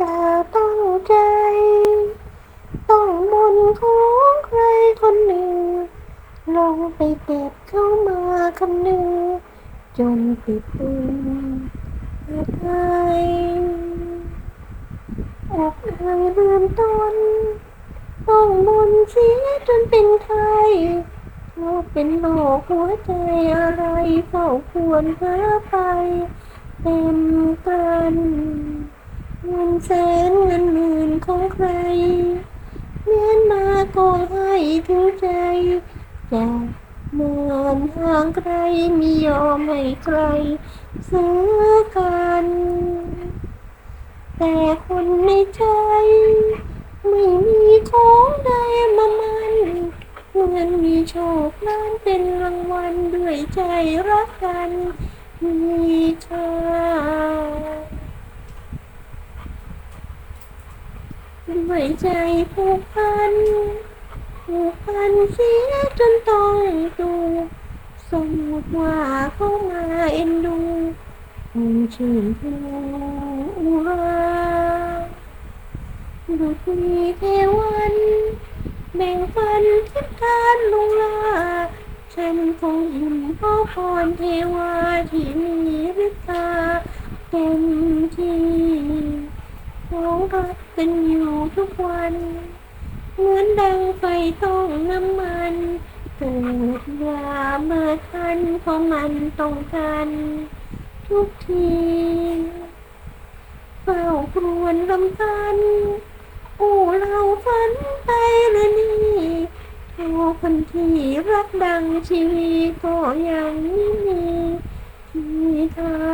ตาตั้งใจ ต้องมนของใครคนหนึ่ง ลงไปเก็บเข้ามาคำหนึ่ง จนติดตึงหายอกอ่ยเริ่มต้นต้องมนเสียจนเป็นไข้เพราะเป็นโรคหัวใจอะไรเฝ้าควรหาไปเต็มกันเงิน แสนเงินหมื่นของใครเงินมาก็ให้ถึงใจจะมินห่างไกลม่ยอมให้ใครซื้อกัน แต่คนในใจไม่มีของใดมามันเงินมีโชคนั้นเป็นรางวัลด้วยใจรักกันมีค่า ด้วยใจผูกพัน ผูกพันเสียจนต้องดูสมมติว่าเขามาเอ็นดูคงชื่นชูอุราดุจมีเทวันแบ่งปันทิพการลงลาฉันคงอิ่มเพราะพรเทวาที่มีฤทธาเต็มที่ องรักกันอยู่ทุกวัน เหมือนดังไฟต้องน้ำมันเกิดยาเมื่อทันเพราะมันต้องกัน ทุกทีเฝ้าครวญรำพันโอ้เราฝันไปหรือนี่โอ้คนที่รักดังชีวิตก็ยังไม่มีที่ทาง